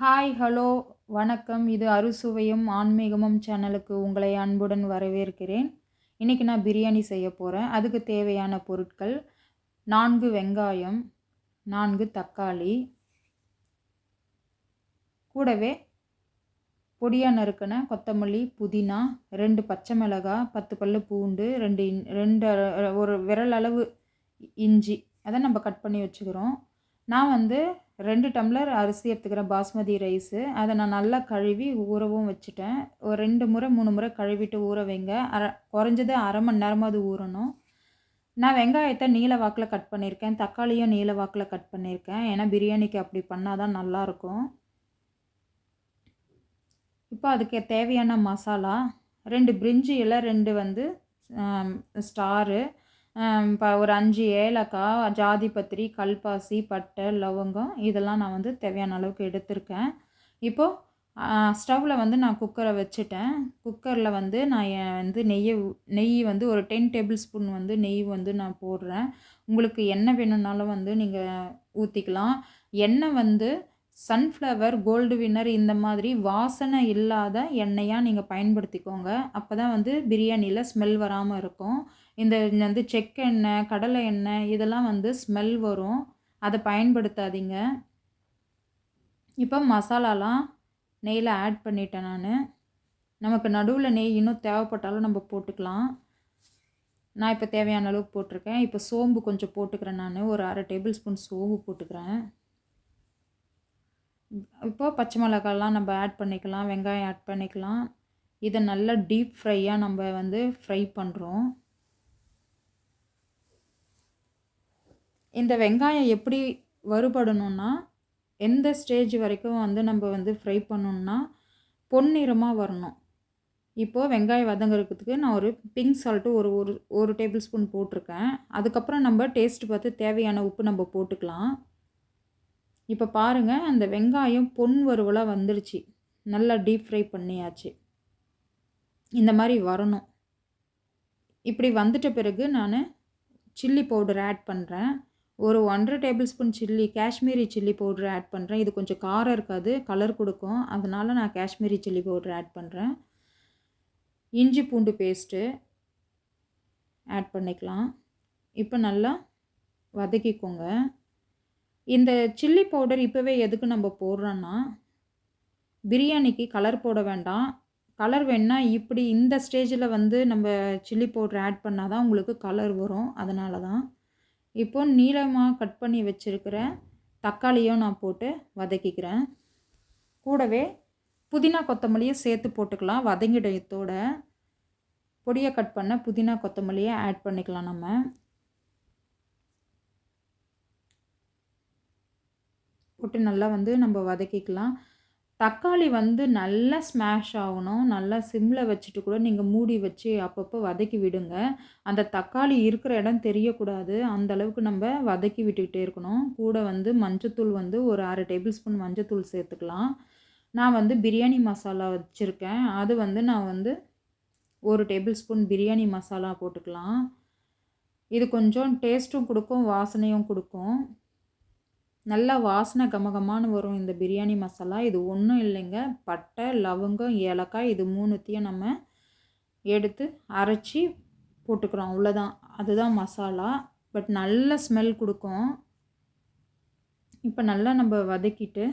Hi hello வணக்கம். இது அறுசுவையும் ஆன்மீகமும் சேனலுக்கு உங்களை அன்புடன் வரவேற்கிறேன். இன்றைக்கி நான் பிரியாணி செய்ய போகிறேன் அதுக்கு தேவையான பொருட்கள் நான்கு வெங்காயம் நான்கு தக்காளி கூடவே பொடியாக நறுக்கின கொத்தமல்லி புதினா ரெண்டு பச்சை மிளகாய் பத்து பல்லு பூண்டு ரெண்டு இன் ரெண்டு ஒரு விரல் அளவு இஞ்சி அதை நம்ம கட் பண்ணி வச்சுக்கிறோம். நான் வந்து ரெண்டு டம்ளர் அரிசி எடுத்துக்கிறேன் பாஸ்மதி ரைஸு. அதை நான் நல்லா கழுவி ஊறவும் வச்சுட்டேன். ஒரு ரெண்டு முறை மூணு முறை கழுவிட்டு ஊற வைங்க. அரை குறைஞ்சது அரை மணி நேரமாவது ஊறணும். நான் வெங்காயத்தை நீல வாக்கில் கட் பண்ணியிருக்கேன். தக்காளியும் நீல வாக்கில் கட் பண்ணியிருக்கேன். ஏன்னா பிரியாணிக்கு அப்படி பண்ணால் தான் நல்லாயிருக்கும். இப்போ அதுக்கு தேவையான மசாலா ரெண்டு பிரிஞ்சி இலை ரெண்டு வந்து ஸ்டாரு. இப்போ ஒரு அஞ்சு ஏலக்காய் ஜாதி பத்திரி கல்பாசி பட்டை லவங்கம் இதெல்லாம் நான் வந்து தேவையான அளவுக்கு எடுத்திருக்கேன். இப்போது ஸ்டவ்வில் வந்து நான் குக்கரை வச்சுட்டேன். குக்கரில் வந்து நான் வந்து நெய்யை நெய் வந்து ஒரு டென் டேபிள் ஸ்பூன் வந்து நெய் வந்து நான் போடுறேன். உங்களுக்கு எண்ணெய் வேணும்னாலும் வந்து நீங்கள் ஊற்றிக்கலாம் எண்ணெய் வந்து சன்ஃப்ளவர் கோல்டு வின்னர் இந்த மாதிரி வாசனை இல்லாத எண்ணெயாக நீங்கள் பயன்படுத்திக்கோங்க. அப்போ தான் வந்து பிரியாணியில் ஸ்மெல் வராமல் இருக்கும். இந்த வந்து வந்து செக்கெண்ணெய் கடலை எண்ணெய் இதெல்லாம் வந்து ஸ்மெல் வரும். அதை பயன்படுத்தாதீங்க. இப்போ மசாலாலாம் நெய்யில் ஆட் பண்ணிட்டேன் நான். நமக்கு நடுவில் நெய் இன்னும் தேவைப்பட்டாலும் நம்ம போட்டுக்கலாம். நான் இப்போ தேவையான அளவுக்கு போட்டிருக்கேன். இப்போ சோம்பு கொஞ்சம் போட்டுக்கிறேன் நான். ஒரு அரை டேபிள் ஸ்பூன் சோம்பு போட்டுக்கிறேன். இப்போ பச்சை மிளகாலாம் நம்ம ஆட் பண்ணிக்கலாம். வெங்காயம் ஆட் பண்ணிக்கலாம். இதை நல்லா டீப் ஃப்ரையாக நம்ம வந்து ஃப்ரை பண்ணுறோம் இந்த வெங்காயம் எப்படி வறுபடணும்னா எந்த ஸ்டேஜ் வரைக்கும் வந்து நம்ம வந்து ஃப்ரை பண்ணணும்னா பொன்னிறமாக வரணும். இப்போது வெங்காயம் வதங்குறதுக்கு நான் ஒரு பிங்க் சால்ட்டு ஒரு ஒரு ஒரு டேபிள் ஸ்பூன் போட்டிருக்கேன். அதுக்கப்புறம் நம்ம டேஸ்ட் பார்த்து தேவையான உப்பு நம்ம போட்டுக்கலாம். இப்போ பாருங்கள் அந்த வெங்காயம் பொன் வறுவலாக வந்துடுச்சு நல்லா டீப் ஃப்ரை பண்ணியாச்சு. இந்த மாதிரி வரணும். இப்படி வந்துட்ட பிறகு நான் சில்லி பவுடர் ஆட் பண்ணுறேன் ஒரு ஒன்றரை tablespoon chilli Kashmiri chilli powder add பண்ணுறேன் இது கொஞ்சம் காரம் இருக்காது கலர் கொடுக்கும். அதனால் நான் காஷ்மீரி சில்லி பவுட்ரு ஆட் பண்ணுறேன் இஞ்சி பூண்டு பேஸ்ட்டு ஆட் பண்ணிக்கலாம். இப்போ நல்லா வதக்கிக்கோங்க. இந்த சில்லி பவுடர் இப்போவே எதுக்கு நம்ம போடுறோன்னா பிரியாணிக்கு கலர் போட வேண்டாம். கலர் வேணால் இப்படி இந்த ஸ்டேஜில் வந்து நம்ம சில்லி பவுடர் ஆட் பண்ணால் தான் உங்களுக்கு கலர் வரும். அதனால தான் இப்போ நீளமாக கட் பண்ணி வச்சுருக்கிற தக்காளியும் நான் போட்டு வதக்கிக்கிறேன். கூடவே புதினா கொத்தமல்லியும் சேர்த்து போட்டுக்கலாம். வதங்கிடத்தோட பொடியை கட் பண்ண புதினா கொத்தமல்லியை ஆட் பண்ணிக்கலாம் நம்ம. போட்டு நல்லா வந்து நம்ம வதக்கிக்கலாம். தக்காளி வந்து நல்லா ஸ்மாஷ் ஆகணும். நல்லா சிம்மில் வச்சுட்டு கூட நீங்கள் மூடி வச்சு அப்பப்போ வதக்கி விடுங்க. அந்த தக்காளி இருக்கிற இடம் தெரியக்கூடாது. அந்த அளவுக்கு நம்ம வதக்கி விட்டுக்கிட்டே இருக்கணும். கூட வந்து மஞ்சத்தூள் வந்து ஒரு அரை டேபிள் ஸ்பூன் மஞ்சத்தூள் சேர்த்துக்கலாம். நான் வந்து பிரியாணி மசாலா வச்சுருக்கேன். அது வந்து நான் வந்து ஒரு டேபிள் ஸ்பூன் பிரியாணி மசாலா போட்டுக்கலாம். இது கொஞ்சம் டேஸ்ட்டும் கொடுக்கும் வாசனையும் கொடுக்கும். நல்லா வாசனை கமகமான்னு வரும் இந்த பிரியாணி மசாலா. இது ஒன்றும் இல்லைங்க. பட்டை லவங்கம் ஏலக்காய் இது மூணுத்தையும் நம்ம எடுத்து அரைச்சி போட்டுக்கிறோம். அவ்வளோதான். அதுதான் மசாலா. பட் நல்ல ஸ்மெல் கொடுக்கும். இப்போ நல்லா நம்ம வதக்கிட்டு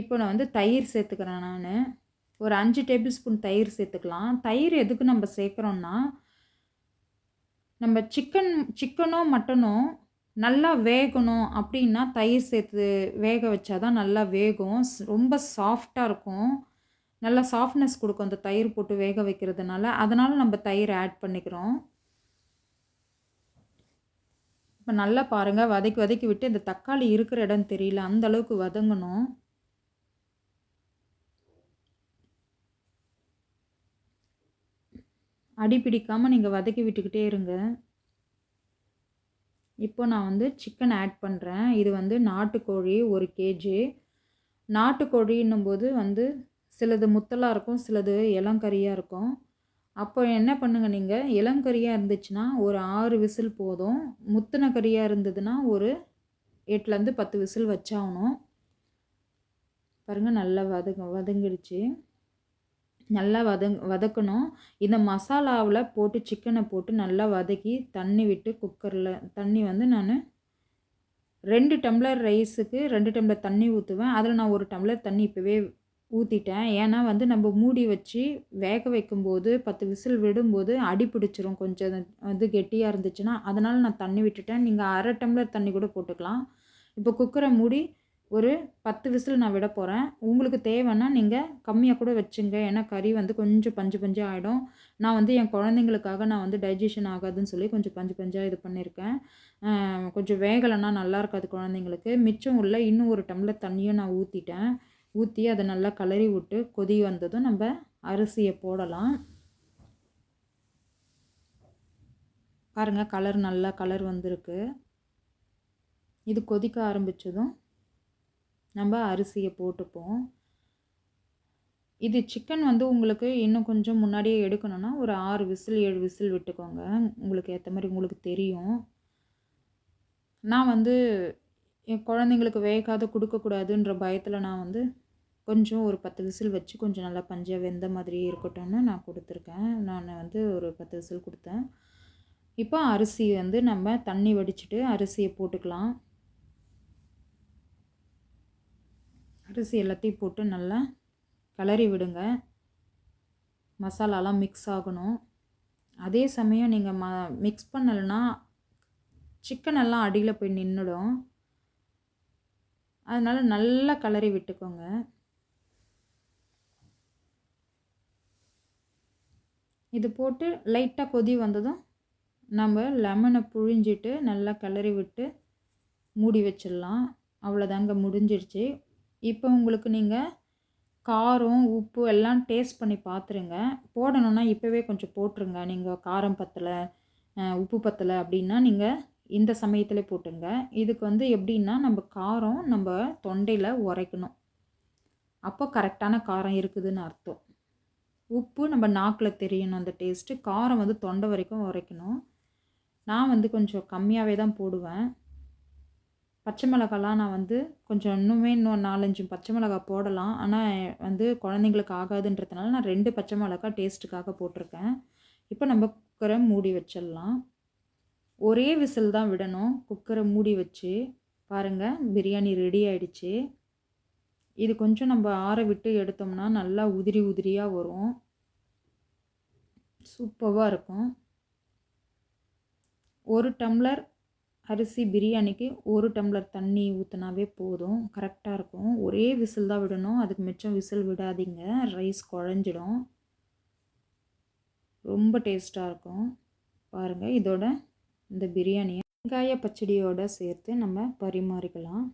இப்போ நான் வந்து தயிர் சேர்த்துக்கிறேன் நான். ஒரு அஞ்சு டேபிள் ஸ்பூன் தயிர் சேர்த்துக்கலாம். தயிர் எதுக்கு நம்ம சேர்க்குறோன்னா நம்ம சிக்கன் சிக்கனோ மட்டனோ நல்லா வேகணும் அப்படின்னா தயிர் சேர்த்து வேக வச்சா தான் நல்லா வேகும். ஸ்- ரொம்ப சாஃப்டாக இருக்கும். நல்லா சாஃப்ட்னஸ் கொடுக்கும் அந்த தயிர் போட்டு வேக வைக்கிறதுனால. அதனால் நம்ம தயிர் ஆட் பண்ணிக்கிறோம். இப்போ நல்லா பாருங்கள் வதக்கி வதக்கி விட்டு இந்த தக்காளி இருக்கிற இடம் தெரியல அந்த அளவுக்கு வதங்கணும். அடி பிடிக்காமல் நீங்கள் வதக்கி விட்டுக்கிட்டே இருங்க. இப்போ நான் வந்து சிக்கன் ஆட் பண்ணுறேன் இது வந்து நாட்டுக்கோழி ஒரு கேஜி நாட்டுக்கோழின்னும் போது வந்து சிலது முத்தலாக இருக்கும் சிலது இளங்கறியாக இருக்கும். அப்போ என்ன பண்ணுங்க நீங்கள் இளங்கறியாக இருந்துச்சுன்னா ஒரு ஆறு விசில் போதும். முத்தின கறியாக இருந்ததுன்னா ஒரு எட்டுலேருந்து பத்து விசில் வச்சாகணும். பாருங்கள் நல்லா வதங்க வதங்கிடுச்சு. நல்லா வதங் வதக்கணும். இந்த மசாலாவில் போட்டு சிக்கனை போட்டு நல்லா வதக்கி தண்ணி விட்டு குக்கரில் தண்ணி வந்து நான் ரெண்டு டம்ளர் ரைஸுக்கு ரெண்டு டம்ளர் தண்ணி ஊற்றுவேன் அதில் நான் ஒரு டம்ளர் தண்ணி இப்போவே ஊற்றிட்டேன் ஏன்னா வந்து நம்ம மூடி வச்சு வேக வைக்கும்போது பத்து விசில் விடும்போது அடி பிடிச்சிரும். கொஞ்சம் வந்து கெட்டியாக இருந்துச்சுன்னா அதனால் நான் தண்ணி விட்டுட்டேன். நீங்கள் அரை டம்ளர் தண்ணி கூட போட்டுக்கலாம். இப்போ குக்கரை மூடி ஒரு பத்து விசில் நான் விட போகிறேன் உங்களுக்கு தேவைன்னா நீங்கள் கம்மியாக கூட வச்சுங்க. ஏன்னா கறி வந்து கொஞ்சம் பஞ்சு பஞ்சாக ஆகிடும் நான் வந்து என் குழந்தைங்களுக்காக நான் வந்து டைஜஷன் ஆகாதுன்னு சொல்லி கொஞ்சம் பஞ்சு பஞ்சாக இது பண்ணியிருக்கேன் கொஞ்சம் வேகலைன்னா நல்லா இருக்காது குழந்தைங்களுக்கு. மிச்சம் உள்ள இன்னும் ஒரு டம்ளர் தண்ணியும் நான் ஊற்றிட்டேன் ஊற்றி அதை நல்லா கலரி விட்டு கொதி வந்ததும் நம்ம அரிசியை போடலாம். பாருங்கள் கலர் நல்லா கலர் வந்திருக்கு. இது கொதிக்க ஆரம்பித்ததும் நம்ம அரிசியை போட்டுப்போம். இது சிக்கன் வந்து உங்களுக்கு இன்னும் கொஞ்சம் முன்னாடியே எடுக்கணும்னா ஒரு ஆறு விசில் ஏழு விசில் விட்டுக்கோங்க. உங்களுக்கு ஏற்ற மாதிரி உங்களுக்கு தெரியும். நான் வந்து என் குழந்தைங்களுக்கு வேகாத கொடுக்கக்கூடாதுன்ற பயத்தில் நான் வந்து கொஞ்சம் ஒரு பத்து விசில் வச்சு கொஞ்சம் நல்லா பஞ்சாக வெந்த மாதிரியே இருக்கட்டும்னு நான் கொடுத்துருக்கேன். நான் வந்து ஒரு பத்து விசில் கொடுத்தேன். இப்போ அரிசி வந்து நம்ம தண்ணி வடிச்சிட்டு அரிசியை போட்டுக்கலாம். அரிசி எல்லாத்தையும் போட்டு நல்லா கிளறி விடுங்க. மசாலாலாம் மிக்ஸ் ஆகணும். அதே சமயம் நீங்கள் ம மிக்ஸ் பண்ணலைன்னா சிக்கன் எல்லாம் அடியில் போய் நின்றுடும் அதனால் நல்லா கிளறி விட்டுக்கோங்க. இது போட்டு லைட்டாக கொதி வந்ததும் நம்ம லெமனை புழிஞ்சிட்டு நல்லா கிளறி விட்டு மூடி வச்சிடலாம். அவ்வளோதாங்க முடிஞ்சிடுச்சு இப்போ உங்களுக்கு நீங்கள் காரம் உப்பு எல்லாம் டேஸ்ட் பண்ணி பார்த்துருங்க போடணுன்னா இப்போவே கொஞ்சம் போட்டுருங்க. நீங்கள் காரம் பத்தலை உப்பு பத்தலை அப்படின்னா நீங்கள் இந்த சமயத்தில் போட்டுங்க. இதுக்கு வந்து எப்படின்னா நம்ம காரம் நம்ம தொண்டையில் உரைக்கணும். அப்போ கரெக்டான காரம் இருக்குதுன்னு அர்த்தம். உப்பு நம்ம நாக்கில் தெரியணும் அந்த டேஸ்ட்டு காரம் வந்து தொண்டை வரைக்கும் உரைக்கணும். நான் வந்து கொஞ்சம் கம்மியாகவே தான் போடுவேன். பச்சை மிளகாலாம் நான் வந்து கொஞ்சம் இன்னுமே இன்னும் நாலஞ்சு பச்சை மிளகா போடலாம். ஆனால் வந்து குழந்தைங்களுக்கு ஆகாதுன்றதுனால நான் ரெண்டு பச்சை மிளகா டேஸ்ட்டுக்காக போட்டிருக்கேன். இப்போ நம்ம குக்கரை மூடி வச்சிடலாம். ஒரே விசில் தான் விடணும். குக்கரை மூடி வச்சு பாருங்கள் பிரியாணி ரெடி ஆயிடுச்சு. இது கொஞ்சம் நம்ம ஆற விட்டு எடுத்தோம்னா நல்லா உதிரி உதிரியாக வரும். சூப்பராக இருக்கும். ஒரு டம்ளர் அரிசி பிரியாணிக்கு ஒரு டம்ளர் தண்ணி ஊற்றினாவே போதும். கரெக்டாக இருக்கும். ஒரே விசில் தான் விடணும். அதுக்கு மிச்சம் விசில் விடாதீங்க. ரைஸ் குழஞ்சிடும். ரொம்ப டேஸ்ட்டாக இருக்கும். பாருங்கள் இதோட இந்த பிரியாணியை வெங்காய பச்சடியோடு சேர்த்து நம்ம பரிமாறிக்கலாம்.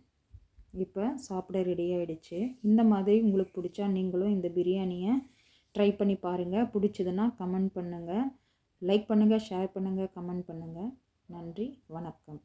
இப்போ சாப்பிட ரெடி ஆகிடுச்சு இந்த மாதிரி உங்களுக்கு பிடிச்சா நீங்களும் இந்த பிரியாணியை ட்ரை பண்ணி பாருங்கள் பிடிச்சதுன்னா கமெண்ட் பண்ணுங்கள் லைக் பண்ணுங்கள் ஷேர் பண்ணுங்கள் கமெண்ட் பண்ணுங்கள் நன்றி வணக்கம்.